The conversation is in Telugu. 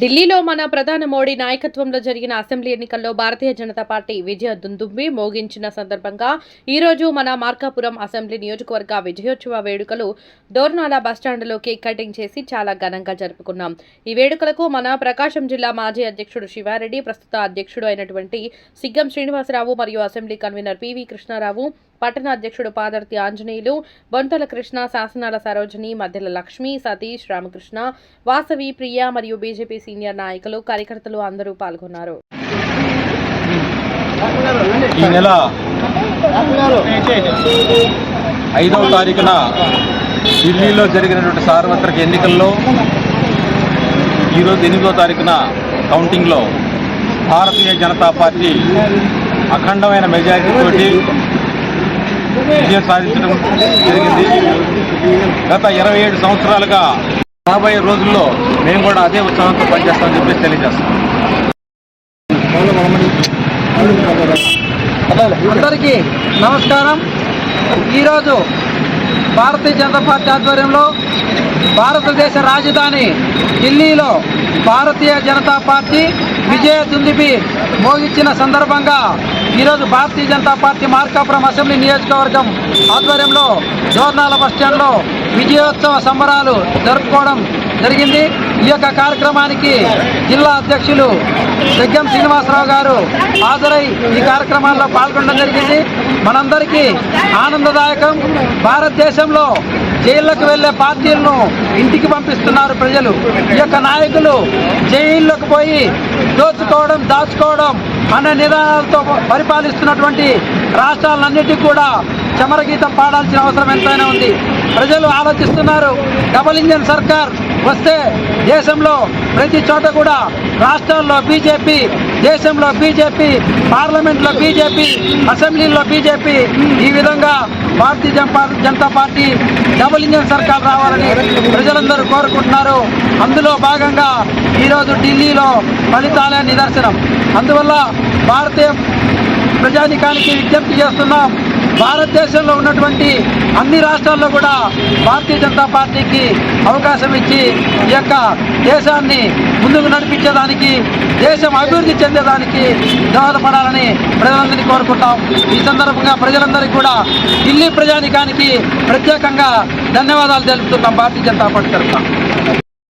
ఢిల్లీలో మన ప్రధాని మోడీ నాయకత్వంలో జరిగిన అసెంబ్లీ ఎన్నికల్లో భారతీయ జనతా పార్టీ విజయ దుందుంబి మోగించిన సందర్భంగా ఈ రోజు మన మార్కాపురం అసెంబ్లీ నియోజకవర్గ విజయోత్సవ వేడుకలు దోర్నాల బస్టాండ్లో కేక్ కటింగ్ చేసి చాలా ఘనంగా జరుపుకున్నాం. ఈ వేడుకలకు మన ప్రకాశం జిల్లా మాజీ అధ్యక్షుడు శివారెడ్డి ప్రస్తుత అధ్యక్షుడు అయినటువంటి సిగ్గం శ్రీనివాసరావు మరియు అసెంబ్లీ కన్వీనర్ పివి కృష్ణారావు పట్టణ అధ్యక్షుడు పాదర్తి ఆంజనేయులు బొంతల కృష్ణ శాసనాల సరోజిని మధ్యల లక్ష్మి సతీష్ రామకృష్ణ వాసవి ప్రియ మరియు బీజేపీ సీనియర్ నాయకులు కార్యకర్తలు అందరూ పాల్గొన్నారు. ఈ నెల ఐదవ తారీఖున ఢిల్లీలో జరిగినటువంటి సార్వత్రిక ఎన్నికల్లో ఈరోజు ఎనిమిదవ తారీఖున కౌంటింగ్లో భారతీయ జనతా పార్టీ అఖండమైన మెజారిటీతోటి విజయం సాధించడం జరిగింది. గత ఇరవై ఏడు సంవత్సరాలుగా రాబోయే రోజుల్లో మేము కూడా అదే ఉత్సాహంతో పనిచేస్తామని చెప్పేసి తెలియజేస్తాం అందరికీ నమస్కారం. ఈరోజు భారతీయ జనతా పార్టీ ఆధ్వర్యంలో భారతదేశ రాజధాని ఢిల్లీలో భారతీయ జనతా పార్టీ విజయ దుందిబి మోగించిన సందర్భంగా ఈరోజు భారతీయ జనతా పార్టీ మార్కాపురం అసెంబ్లీ నియోజకవర్గం ఆధ్వర్యంలో జోర్నాల బస్టాండ్లో విజయోత్సవ సంబరాలు జరుపుకోవడం జరిగింది. ఈ యొక్క కార్యక్రమానికి జిల్లా అధ్యక్షులు జగ్గం శ్రీనివాసరావు గారు హాజరై ఈ కార్యక్రమాల్లో పాల్గొనడం జరిగింది. మనందరికీ ఆనందదాయకం. భారతదేశంలో జైళ్ళకు వెళ్ళే పార్టీలను ఇంటికి పంపిస్తున్నారు ప్రజలు. ఈ యొక్క నాయకులు జైళ్ళకు పోయి దోచుకోవడం దాచుకోవడం అనే నిదానాలతో పరిపాలిస్తున్నటువంటి రాష్ట్రాలన్నిటికీ కూడా చమరగీతం పాడాల్సిన అవసరం ఎంతైనా ఉంది. ప్రజలు ఆలోచిస్తున్నారు. డబుల్ ఇంజన్ సర్కార్ వస్తే దేశంలో ప్రతి చోట కూడా రాష్ట్రాల్లో బీజేపీ దేశంలో బీజేపీ పార్లమెంట్లో బీజేపీ అసెంబ్లీలో బీజేపీ ఈ విధంగా Bharatiya Janata party double engine సర్కార్ రావాలని ప్రజలందరూ కోరుకుంటున్నారు. అందులో భాగంగా ఈరోజు ఢిల్లీలో ఫలితాలే నిదర్శనం. అందువల్ల భారతీయ ప్రజానికానికి విజ్ఞప్తి చేస్తున్నాం. భారతదేశంలో ఉన్నటువంటి అన్ని రాష్ట్రాల్లో కూడా భారతీయ జనతా పార్టీకి అవకాశం ఇచ్చి ఈ యొక్క దేశాన్ని ముందుకు నడిపించేదానికి దేశం అభివృద్ధి చెందేదానికి దోహదపడాలని ప్రజలందరినీ కోరుకుంటాం. ఈ సందర్భంగా ప్రజలందరికీ కూడా ఢిల్లీ ప్రజానికానికి ప్రత్యేకంగా ధన్యవాదాలు తెలుపుతున్నాం భారతీయ జనతా పార్టీ తరఫున.